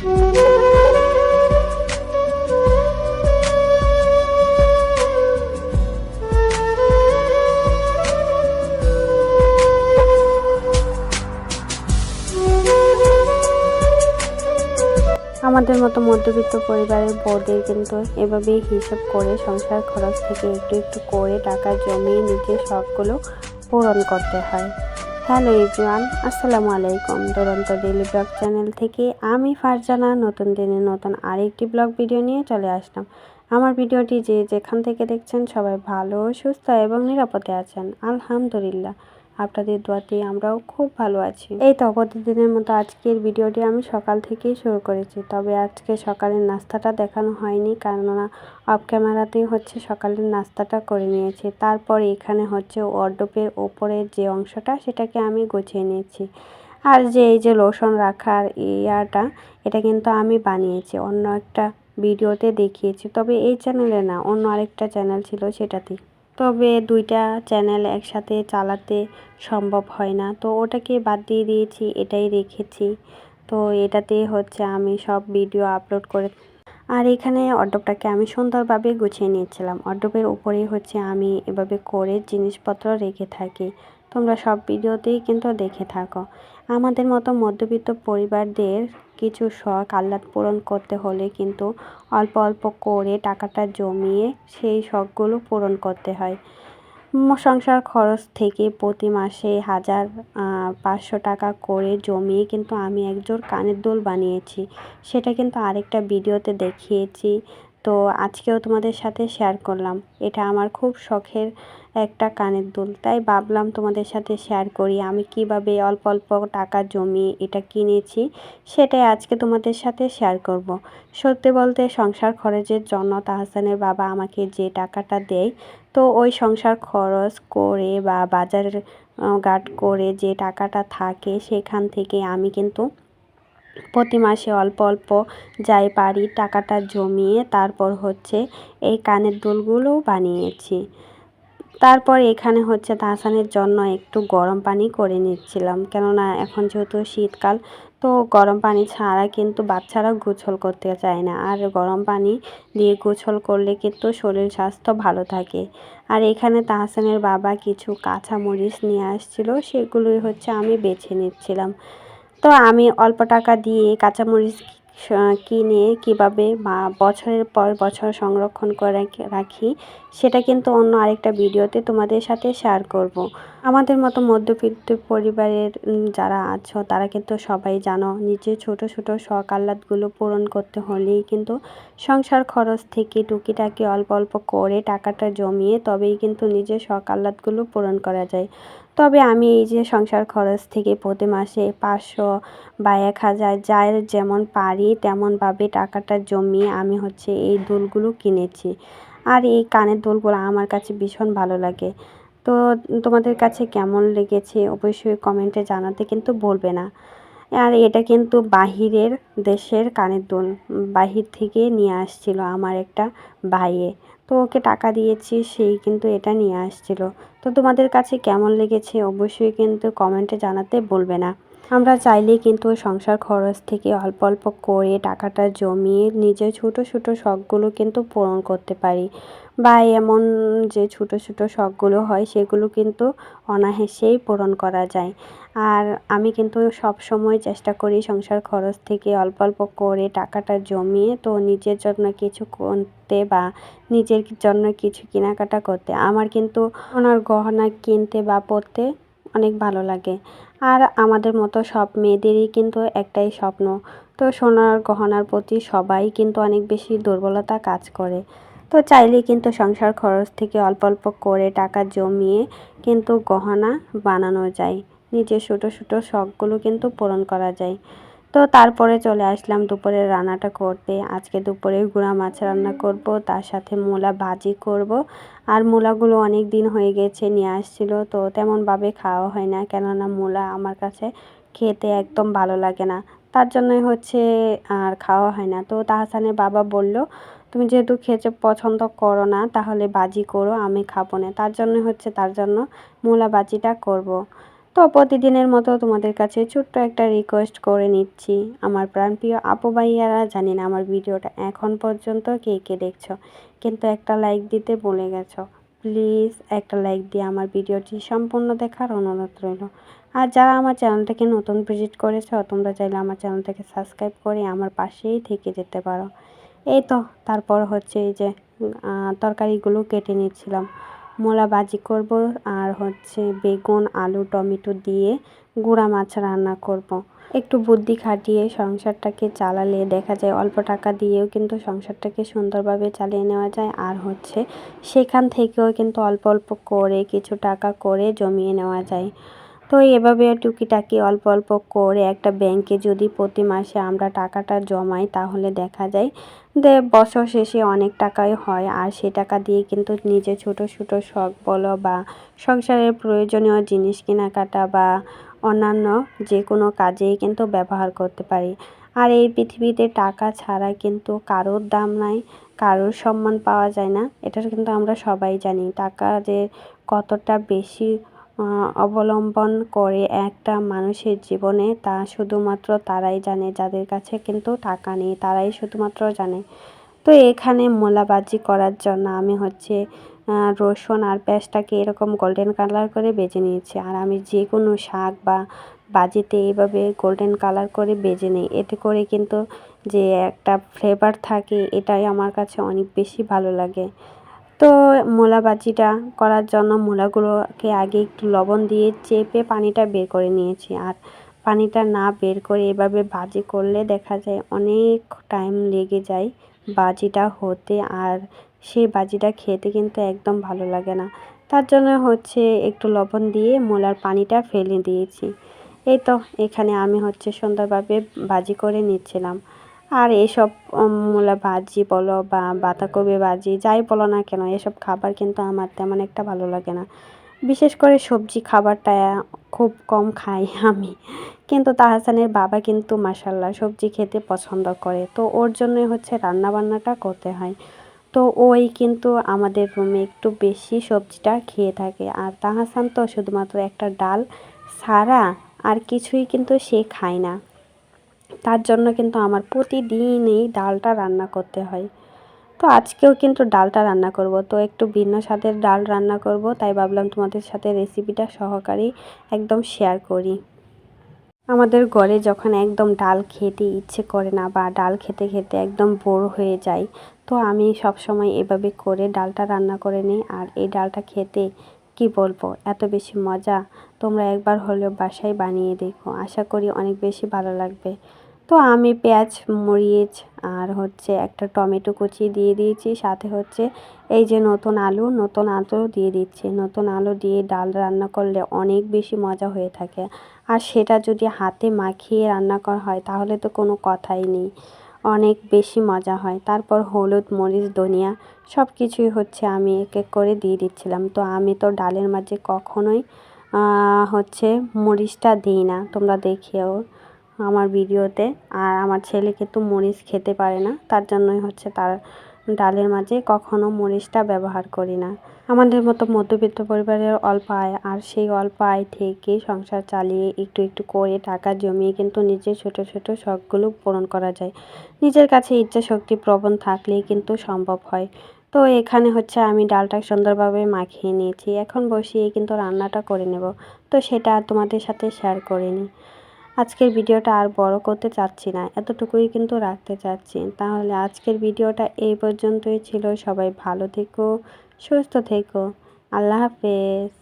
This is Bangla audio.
আমাদের মতো মধ্যবিত্ত পরিবারের বউদের কিন্তু এভাবেই হিসাব করে সংসার খরচ থেকে একটু একটু করে টাকা জমিয়ে নিজের শখগুলো পূরণ করতে হয়। হ্যালো এভরিওয়ান, আসসালামু আলাইকুম। দুরন্ত ডেলি ব্লগ চ্যানেল থেকে আমি ফারজানা। নতুন দিনে নতুন আরেকটি ব্লগ ভিডিও নিয়ে চলে আসলাম। আমার ভিডিওটি যে যেখান থেকে দেখছেন সবাই ভালো, সুস্থ এবং নিরাপদে আছেন। আলহামদুলিল্লাহ। আপনাদের দোয়াতে আমরাও খুব ভালো আছি। এই তো প্রতিদিনের মতো আজকের ভিডিওটি আমি সকাল থেকেই শুরু করেছি। তবে আজকে সকালের নাস্তাটা দেখানো হয়নি কেননা অফ ক্যামেরাতেই হচ্ছে সকালের নাস্তাটা করে নিয়েছি। তারপর এখানে হচ্ছে ওয়ার্ডোপের ওপরের যে অংশটা সেটাকে আমি গুছিয়ে নিয়েছি। আর যে এই যে লোশন রাখার ইয়াটা, এটা কিন্তু আমি বানিয়েছি। অন্য একটা ভিডিওতে দেখিয়েছি। তবে এই চ্যানেলে না, অন্য আরেকটা চ্যানেল ছিল সেটাতে তবে দুইটা চ্যানেল একসাথে চালাতে সম্ভব হয় না। তো ওটাকে বাদ দিয়ে দিয়েছি, এটাই রেখেছি। তো এটাতে হচ্ছে আমি সব ভিডিও আপলোড করে আর এখানে অর্ডবটাকে আমি সুন্দরভাবে গুছিয়ে নিয়েছিলাম। অর্ডবের উপরেই হচ্ছে আমি এভাবে করে জিনিসপত্র রেখে থাকি। তোমরা সব ভিডিওতেই কিন্তু দেখে থাকো। আমাদের মতো মধ্যবিত্ত পরিবারদের কিছু শখ আহ্লাদ পূরণ করতে হলে কিন্তু অল্প অল্প করে টাকাটা জমিয়ে সেই শখগুলো পূরণ করতে হয়। সংসার খরচ থেকে প্রতি মাসে হাজার পাঁচশো টাকা করে জমিয়ে কিন্তু আমি একজোর কানের দোল বানিয়েছি। সেটা কিন্তু আরেকটা ভিডিওতে দেখিয়েছি। তো আজকেও তোমাদের সাথে শেয়ার করলাম। এটা আমার খুব শখের একটা কানের দুল। তাই ভাবলাম তোমাদের সাথে শেয়ার করি। আমি কীভাবে অল্প অল্প টাকা জমিয়ে এটা কিনেছি, সেটাই আজকে তোমাদের সাথে শেয়ার করব। সত্যি বলতে সংসার খরচের জন্য তাহসানের বাবা আমাকে যে টাকাটা দেয়, তো ওই সংসার খরচ করে বা বাজার গাট করে যে টাকাটা থাকে, সেখান থেকে আমি কিন্তু প্রতি মাসে অল্প অল্প যাই পারি টাকাটা জমিয়ে তারপর হচ্ছে এই কানের দুলগুলোও বানিয়েছি। তারপর এখানে হচ্ছে তাহসানের জন্য একটু গরম পানি করে নিচ্ছিলাম। কেননা এখন যেহেতু শীতকাল, তো গরম পানি ছাড়া কিন্তু বাচ্চারা গোছল করতে চায় না। আর গরম পানি দিয়ে গোছল করলে কিন্তু শরীর স্বাস্থ্য ভালো থাকে। আর এখানে তাহসানের বাবা কিছু কাঁচা মরিচ নিয়ে আসছিল, সেগুলোই হচ্ছে আমি বেছে নিচ্ছিলাম। তো আমি অল্প টাকা দিয়ে কাঁচামরিচ কিনে কীভাবে বছরের পর বছর সংরক্ষণ করে রাখি সেটা কিন্তু অন্য আরেকটা ভিডিওতে তোমাদের সাথে শেয়ার করব। আমাদের মতো মধ্যবিত্ত পরিবারের যারা আছো, তারা কিন্তু সবাই জানো নিজের ছোট ছোট শখ আহ্লাদগুলো পূরণ করতে হলেই কিন্তু সংসার খরচ থেকে টুকিটাকি অল্প অল্প করে টাকাটা জমিয়ে তবেই কিন্তু নিজের শখ আহ্লাদগুলো পূরণ করা যায় তবে আমি এই যে সংসার খরচ থেকে প্রতি মাসে পাঁচশো বা এক হাজার, যার যেমন পারি তেমনভাবে টাকাটা জমিয়ে আমি হচ্ছে এই দুলগুলো কিনেছি। আর এই কানের দুলগুলো আমার কাছে ভীষণ ভালো লাগে। তো তোমাদের কাছে কেমন লেগেছে অবশ্যই কমেন্টে জানাতে কিন্তু বলবে না। আর এটা কিন্তু বাহিরের দেশের কানের দুল, বাহির থেকে নিয়ে আসছিল আমার একটা ভাইয়ে। তো ওকে টাকা দিয়েছি, সেই কিন্তু এটা নিয়ে আসছিল। তো তোমাদের কাছে কেমন লেগেছে অবশ্যই কিন্তু কমেন্টে জানাতে বলবে না। আমরা চাইলে কিন্তু সংসার খরচ থেকে অল্প অল্প করে টাকাটা জমিয়ে নিজের ছোট ছোট শখগুলো কিন্তু পূরণ করতে পারি। বা এমন যে ছোট ছোট শখগুলো হয়, সেগুলো কিন্তু অনায়াসেই পূরণ করা যায়। আর আমি কিন্তু সব সময় চেষ্টা করি সংসার খরচ থেকে অল্প অল্প করে টাকাটা জমিয়ে তো নিজের জন্য কিছু করতে বা নিজের জন্য কিছু কেনাকাটা করতে। আমার কিন্তু ওনার গহনা কিনতে বা পরতে অনেক ভালো লাগে। আর আমাদের মতো সব মেয়েদেরই কিন্তু একটাই স্বপ্ন। তো সোনার গহনার প্রতি সবাই কিন্তু অনেক বেশি দুর্বলতা কাজ করে। তো চাইলে কিন্তু সংসার খরচ থেকে অল্প অল্প করে টাকা জমিয়ে কিন্তু গহনা বানানো যায়। নিজের ছোটো ছোটো শখগুলো কিন্তু পূরণ করা যায়। তো তারপরে চলে আসলাম দুপুরের রান্নাটা করতে। আজকে দুপুরে গুঁড়া মাছ রান্না করব, তার সাথে মূলা ভাজি করব। আর মূলাগুলো অনেক দিন হয়ে গেছে, নিয়ে আসছিল, তো তেমনভাবে খাওয়া হয় না। কেননা মূলা আমার কাছে খেতে একদম ভালো লাগে না। তার জন্যই হচ্ছে আর খাওয়া হয় না। তো তাহসানের বাবা বলল, তুমি যেহেতু খেতে পছন্দ করো না, তাহলে বাজি করো, আমি খাব না। তার জন্য হচ্ছে তার জন্য মূলা বাজিটা করব। তো প্রতিদিনের মতো তোমাদের কাছে ছোট্ট একটা রিকোয়েস্ট করে নিচ্ছি। আমার প্রাণপ্রিয় আপু ভাইয়ারা, জানি না আমার ভিডিওটা এখন পর্যন্ত কে কে দেখছ, কিন্তু একটা লাইক দিতে বলে গেছো। প্লিজ একটা লাইক দিয়ে আমার ভিডিওটি সম্পূর্ণ দেখার অনুরোধ রইল। আর যারা আমার চ্যানেলটাকে নতুন ভিজিট করেছ, তোমরা চাইলে আমার চ্যানেলটাকে সাবস্ক্রাইব করে আমার পাশেই থেকে যেতে পারো। এই তো, তারপর হচ্ছে এই যে তরকারিগুলো কেটে নিচ্ছিলাম। মোলা বাজি করব আর হচ্ছে বেগুন, আলু, টমেটো দিয়ে গুঁড়া মাছ রান্না করব। একটু বুদ্ধি খাটিয়ে সংসারটাকে চালালে দেখা যায় অল্প টাকা দিয়েও কিন্তু সংসারটাকে সুন্দরভাবে চালিয়ে নেওয়া যায় আর হচ্ছে সেখান থেকেও কিন্তু অল্প অল্প করে কিছু টাকা করে জমিয়ে নেওয়া যায় তো এভাবে টুকিটাকি অল্প অল্প করে একটা ব্যাংকে যদি প্রতি মাসে আমরা টাকাটা জমাই, তাহলে দেখা যায় যে বছর শেষে অনেক টাকাই হয়। আর সে টাকা দিয়ে কিন্তু নিজে ছোট ছোট শখ বলো বা সংসারের প্রয়োজনীয় জিনিস কেনাকাটা বা অন্যান্য যে কোনো কাজেই কিন্তু ব্যবহার করতে পারি। আর এই পৃথিবীতে টাকা ছাড়া কিন্তু কারোর দাম নাই, কারোর সম্মান পাওয়া যায় না। এটা কিন্তু আমরা সবাই জানি। টাকা যে কতটা বেশি অবলম্বন করে একটা মানুষের জীবনে, তা শুধুমাত্র তারাই জানে যাদের কাছে কিন্তু টাকা নেই, তারাই শুধুমাত্র জানে। তো এখানে মোলাবাজি করার জন্য আমি হচ্ছে রসুন আর পেঁয়াজটাকে এরকম গোল্ডেন কালার করে বেজে নিয়েছি। আর আমি যে কোনো শাক বা বাজিতে এইভাবে গোল্ডেন কালার করে বেজে নিই। এতে করে কিন্তু যে একটা ফ্লেভার থাকে, এটাই আমার কাছে অনেক বেশি ভালো লাগে। তো মূলা বাজিটা করার জন্য মূলাগুলোকে আগে একটু লবণ দিয়ে চেপে পানিটা বের করে নিয়েছি। আর পানিটা না বের করে এভাবে ভাজি করলে দেখা যায় অনেক টাইম লেগে যায় বাজিটা হতে, আর সেই বাজিটা খেতে কিন্তু একদম ভালো লাগে না। তার জন্য হচ্ছে একটু লবণ দিয়ে মূলার পানিটা ফেলে দিয়েছি। এই তো, এখানে আমি হচ্ছে সুন্দরভাবে বাজি করে নিচ্ছিলাম। আর এসব মূলা ভাজি বলো বা বাঁধাকপি ভাজি, যাই বলো না কেন, এসব খাবার কিন্তু আমার তেমন একটা ভালো লাগে না। বিশেষ করে সবজি খাবারটা খুব কম খাই আমি। কিন্তু তাহসানের বাবা কিন্তু মাসাল্লাহ সবজি খেতে পছন্দ করে। তো ওর জন্যই হচ্ছে রান্না বান্নাটা করতে হয়। তো ওই কিন্তু আমাদের রুমে একটু বেশি সবজিটা খেয়ে থাকে। আর তাহাসান তো শুধুমাত্র একটা ডাল সারা আর কিছুই কিন্তু সে খায় না। তার জন্য কিন্তু আমার প্রতিদিনই ডালটা রান্না করতে হয়। তো আজকেও কিন্তু ডালটা রান্না করব। তো একটু ভিন্ন স্বাদের ডাল রান্না করব, তাই ভাবলাম তোমাদের সাথে রেসিপিটা সহকারী একদম শেয়ার করি। আমাদের ঘরে যখন একদম ডাল খেতে ইচ্ছে করে না বা ডাল খেতে খেতে একদম বোর হয়ে যায়, তো আমি সব সময় এভাবে করে ডালটা রান্না করে নিই। আর এই ডালটা খেতে কি বলব, এত বেশি মজা। তোমরা একবার হলেও বাসায় বানিয়ে দেখো। আশা করি অনেক বেশি ভালো লাগবে। তো আমি পেঁয়াজ, মরিচ আর হচ্ছে একটা টমেটো কুচি দিয়ে দিয়েছি। সাথে হচ্ছে এই যে নতুন আলু নতুন আলু দিয়ে দিচ্ছি। নতুন আলু দিয়ে ডাল রান্না করলে অনেক বেশি মজা হয়ে থাকে। আর সেটা যদি হাতে মাখিয়ে রান্না করা হয়, তাহলে তো কোনো কথাই নেই। অনেক বেশি মজা হয়। তারপর হলুদ, মরিচ, ধনিয়া সব কিছুই হচ্ছে আমি এক এক করে দিয়ে দিচ্ছিলাম। তো আমি তো ডালের মাঝে কখনোই হচ্ছে মরিচটা দিই না। তোমরা দেখেও আমার ভিডিওতে। আর আমার ছেলে কিন্তু মরিচ খেতে পারে না। তার জন্যই হচ্ছে তার ডালের মাঝে কখনো মরিচটা ব্যবহার করি না। আমাদের মতো মধ্যবিত্ত পরিবারের অল্প আয়। আর সেই অল্প আয় থেকে সংসার চালিয়ে একটু একটু করে টাকা জমিয়ে কিন্তু নিজের ছোট ছোট শখগুলো পূরণ করা যায়। নিজের কাছে ইচ্ছা শক্তি প্রবণ থাকলেই কিন্তু সম্ভব হয়। তো এখানে হচ্ছে আমি ডালটা সুন্দরভাবে মাখিয়ে নিয়েছি। এখন বসিয়ে কিন্তু রান্নাটা করে নেব। তো সেটা তোমাদের সাথে শেয়ার করে নিই। আজকের ভিডিওটা আর বড় করতে চাচ্ছি না, এতটুকুই কিন্তু রাখতে চাচ্ছি। তাহলে আজকের ভিডিওটা এই পর্যন্তই ছিল। সবাই ভালো থেকো, সুস্থ থেকো। আল্লাহ হাফেজ।